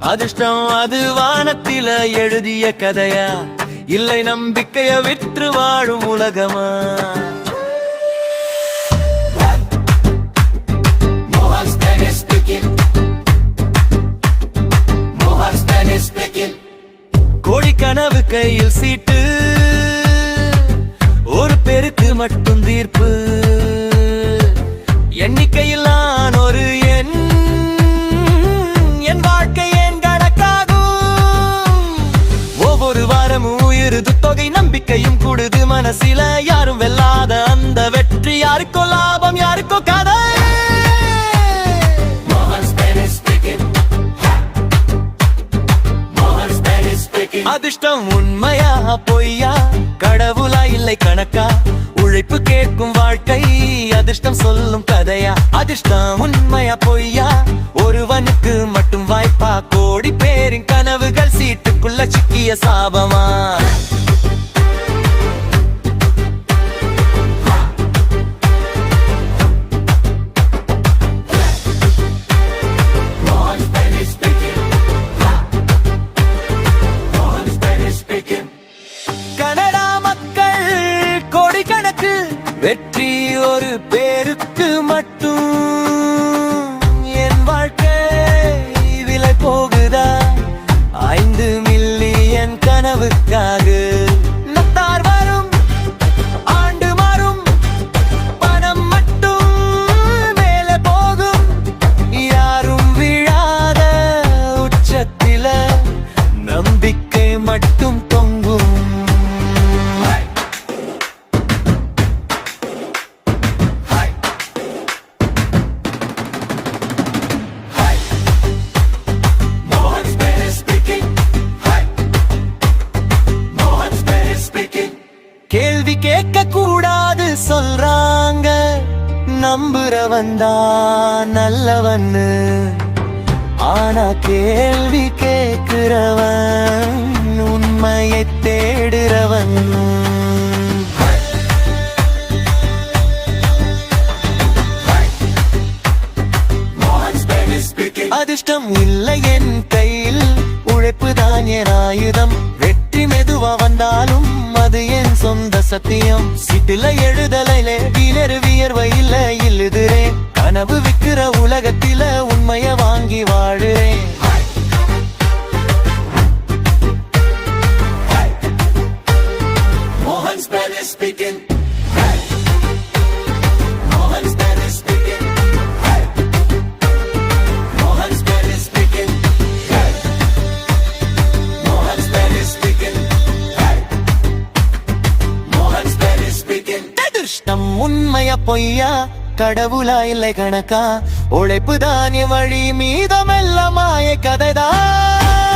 அதிர்ஷ்டம் அது வானத்தில எழுதிய கதையா? இல்லை நம்பிக்கைய விற்று வாழும் உலகமா? கோடி கனவு கையில் சீட்டு ஒரு பெருக்கு மட்டும் தீர்ப்பு. வாரமும் உயிருது தொகை நம்பிக்கையும் கூடுது மனசில. யாரும் வெல்லாத அந்த வெற்றி. யாருக்கோ லாபம் யாருக்கோ கதை. அதிர்ஷ்டம் உண்மையா பொய்யா? கடவுளா இல்லை கணக்கா? உழைப்பு கேட்கும் வாழ்க்கை அதிர்ஷ்டம் சொல்லும் கதையா? அதிர்ஷ்டம் உண்மையா பொய்யா? ஒருவனுக்கு மட்டும் வாய்ப்பா? கோடி சீட்டுக்குள்ள சிக்கிய சாபமா? கனடா மக்கள் கோடிக்கணக்கு வெற்றி ஒரு other guy. கேள்வி கேட்க கூடாது சொல்றாங்க. நம்புறவன் தான் நல்லவன்னு. ஆனா கேள்வி கேட்கிறவன் உண்மையை தேடுறவன். அதிர்ஷ்டம் இல்லை என் கையில். உழைப்பு தான் என் ஆயுதம். வெற்றி மெதுவா வந்தாலும் சொந்த சத்தியம். சிட்டில எழுதலையிலே வீணரு வியர்வை இல்ல இல்லுதுறேன் கனவு விக்கிற உலகத்தில உண்மைய வாங்கி வாழுறேன் Mohan's உண்மையா பொய்யா? கடவுளா இல்லை கணக்கா? உழைப்பு தானிய வழி மீதமெல்லாம் மாய கதைதான்.